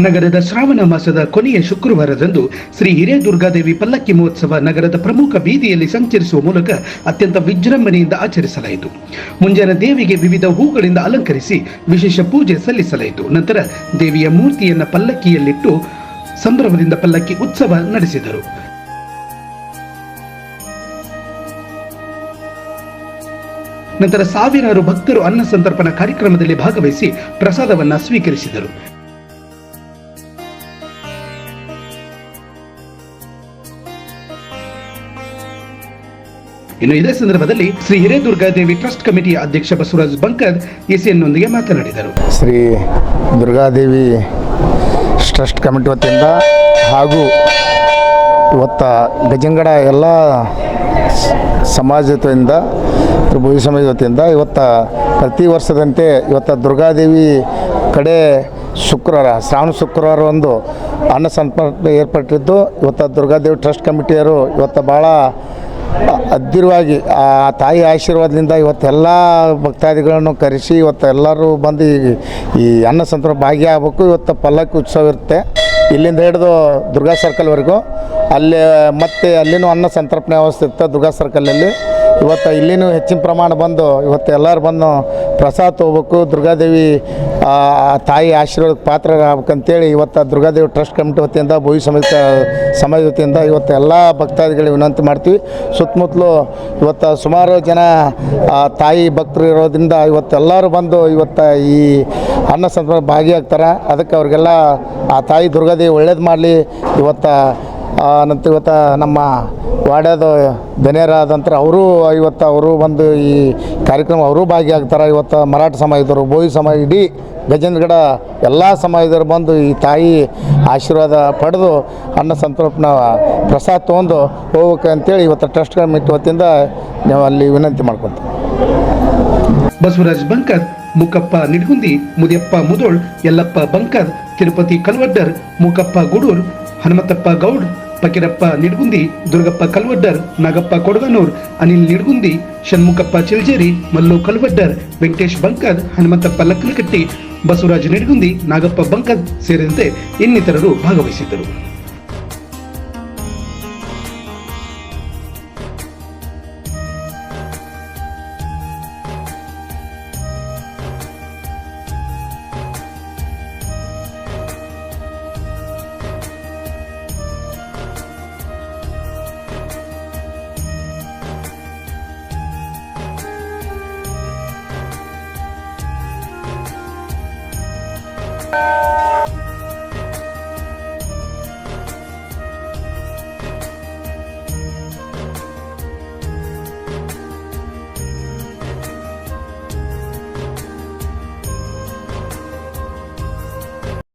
ನಗರದ ಶ್ರಾವಣ ಮಾಸದ ಕೊನೆಯ ಶುಕ್ರವಾರದಂದು ಶ್ರೀ ಹಿರೇದುರ್ಗಾದೇವಿ ಪಲ್ಲಕ್ಕಿ ಮಹೋತ್ಸವ ನಗರದ ಪ್ರಮುಖ ಬೀದಿಯಲ್ಲಿ ಸಂಚರಿಸುವ ಮೂಲಕ ಅತ್ಯಂತ ವಿಜೃಂಭಣೆಯಿಂದ ಆಚರಿಸಲಾಯಿತು. ಮುಂಜಾನೆ ದೇವಿಗೆ ವಿವಿಧ ಹೂಗಳಿಂದ ಅಲಂಕರಿಸಿ ವಿಶೇಷ ಪೂಜೆ ಸಲ್ಲಿಸಲಾಯಿತು. ನಂತರ ದೇವಿಯ ಮೂರ್ತಿಯನ್ನು ಪಲ್ಲಕ್ಕಿಯಲ್ಲಿಟ್ಟು ಸಂಭ್ರಮದಿಂದ ಪಲ್ಲಕ್ಕಿ ಉತ್ಸವ ನಡೆಸಿದರು. ನಂತರ ಸಾವಿರಾರು ಭಕ್ತರು ಅನ್ನ ಸಂತರ್ಪಣಾ ಕಾರ್ಯಕ್ರಮದಲ್ಲಿ ಭಾಗವಹಿಸಿ ಪ್ರಸಾದವನ್ನು ಸ್ವೀಕರಿಸಿದರು. ಇನ್ನು ಇದೇ ಸಂದರ್ಭದಲ್ಲಿ ಶ್ರೀ ಹಿರೇದುರ್ಗಾದೇವಿ ಟ್ರಸ್ಟ್ ಕಮಿಟಿಯ ಅಧ್ಯಕ್ಷ ಬಸವರಾಜ್ ಬಂಕರ್ ಎಸಿಎನ್ನೊಂದಿಗೆ ಮಾತನಾಡಿದರು. ಶ್ರೀ ದುರ್ಗಾದೇವಿ ಟ್ರಸ್ಟ್ ಕಮಿಟಿ ವತಿಯಿಂದ ಹಾಗೂ ಇವತ್ತ ಗಜಂಗಡ ಎಲ್ಲ ಸಮಾಜದಿಂದ ಭೂಮಿ ಸಮಾಜ ವತಿಯಿಂದ ಇವತ್ತ ಪ್ರತಿ ವರ್ಷದಂತೆ ಇವತ್ತ ದುರ್ಗಾದೇವಿ ಕಡೆ ಶುಕ್ರವಾರ, ಶ್ರಾವಣ ಶುಕ್ರವಾರ ಒಂದು ಅನ್ನ ಸಂಪರ್ಕ ಏರ್ಪಟ್ಟಿದ್ದು. ಇವತ್ತ ದುರ್ಗಾದೇವಿ ಟ್ರಸ್ಟ್ ಕಮಿಟಿಯವರು ಇವತ್ತು ಭಾಳ ಅದ್ದಿರವಾಗಿ ಆ ತಾಯಿ ಆಶೀರ್ವಾದದಿಂದ ಇವತ್ತೆಲ್ಲ ಭಕ್ತಾದಿಗಳನ್ನು ಕರೆಸಿ ಇವತ್ತು ಎಲ್ಲರೂ ಬಂದು ಈ- ಅನ್ನ ಸಂತರ ಭಾಗಿಯಾಗಬೇಕು. ಇವತ್ತು ಪಲ್ಲಕ್ಕಿ ಉತ್ಸವ ಇರುತ್ತೆ. ಇಲ್ಲಿಂದ ಹಿಡಿದು ದುರ್ಗಾ ಸರ್ಕಲ್ವರೆಗೂ ಅಲ್ಲಿ ಮತ್ತೆ ಅಲ್ಲಿನೂ ಅನ್ನ ಸಂತರ್ಪಣೆ ವ್ಯವಸ್ಥೆ ಇರುತ್ತೆ ದುರ್ಗಾ ಸರ್ಕಲಲ್ಲಿ ಇವತ್ತು ಇಲ್ಲಿನೂ ಹೆಚ್ಚಿನ ಪ್ರಮಾಣ ಬಂದು ಇವತ್ತು ಎಲ್ಲರೂ ಬಂದು ಪ್ರಸಾದ ತೊಗೋಬೇಕು ದುರ್ಗಾದೇವಿ ತಾಯಿ ಆಶೀರ್ವಾದಕ್ಕೆ ಪಾತ್ರರಾಗಬೇಕಂತೇಳಿ ಇವತ್ತು ದುರ್ಗಾದೇವಿ ಟ್ರಸ್ಟ್ ಕಮಿಟಿ ವತಿಯಿಂದ, ಭೂವಿ ಸಮಿತಿ, ಸಮಾಜ ವತಿಯಿಂದ ಇವತ್ತು ಎಲ್ಲ ಭಕ್ತಾದಿಗಳಿಗೆ ವಿನಂತಿ ಮಾಡ್ತೀವಿ. ಸುತ್ತಮುತ್ತಲು ಇವತ್ತು ಸುಮಾರು ಜನ ತಾಯಿ ಭಕ್ತರು ಇರೋದ್ರಿಂದ ಇವತ್ತು ಎಲ್ಲರೂ ಬಂದು ಇವತ್ತು ಈ ಅನ್ನ ಸಂದರ್ಭ ಭಾಗಿಯಾಗ್ತಾರೆ. ಅದಕ್ಕೆ ಅವ್ರಿಗೆಲ್ಲ, ಆ ತಾಯಿ ದುರ್ಗಾದೇವಿ ಒಳ್ಳೇದು ಮಾಡಲಿ. ಇವತ್ತು ನಂತರ ಇವತ್ತು ನಮ್ಮ ವಾಡ್ಯದ ಧನ್ಯರಾದಂತರ ಅವರು, ಇವತ್ತು ಅವರು ಬಂದು ಈ ಕಾರ್ಯಕ್ರಮ ಅವರು ಭಾಗಿಯಾಗ್ತಾರೆ. ಇವತ್ತು ಮರಾಠ ಸಮಾಜದವರು ಬೋಯಿ ಸಮಾಜ, ಇಡೀ ಗಜೇಂದ್ರಗಡ ಎಲ್ಲ ಸಮಾಜದವರು ಬಂದು ಈ ತಾಯಿ ಆಶೀರ್ವಾದ ಪಡೆದು ಅನ್ನ ಸಂತೋಪನ ಪ್ರಸಾದ ತೊಗೊಂಡು ಹೋಗ್ಬೇಕು ಅಂತೇಳಿ ಇವತ್ತು ಟ್ರಸ್ಟ್ ಕಮಿಟಿ ವತಿಯಿಂದ ನಾವು ಅಲ್ಲಿ ವಿನಂತಿ ಮಾಡ್ಕೊತೀವಿ. Basavaraj Bankar, Mukappa Nidgundi, Mudiyappa Mudhol, Yallappa Bankar, Tirupati Kalvaddar Mukappa Gudur, Hanumanthappa Gaud Fakirappa Nidgundi Durgappa Kalvaddar Nagappa Kodaganur Anil Nidgundi Shanmukhappa Chiljeri Mallu Kalvaddar Venkatesh bunker Hanumanthappa ಲಕ್ಕಲಕಟ್ಟಿ Basavaraj Nidgundi Nagappa bunker ಸೇರಿದಂತೆ ಇನ್ನಿತರರು ಭಾಗವಹಿಸಿದ್ದರು Música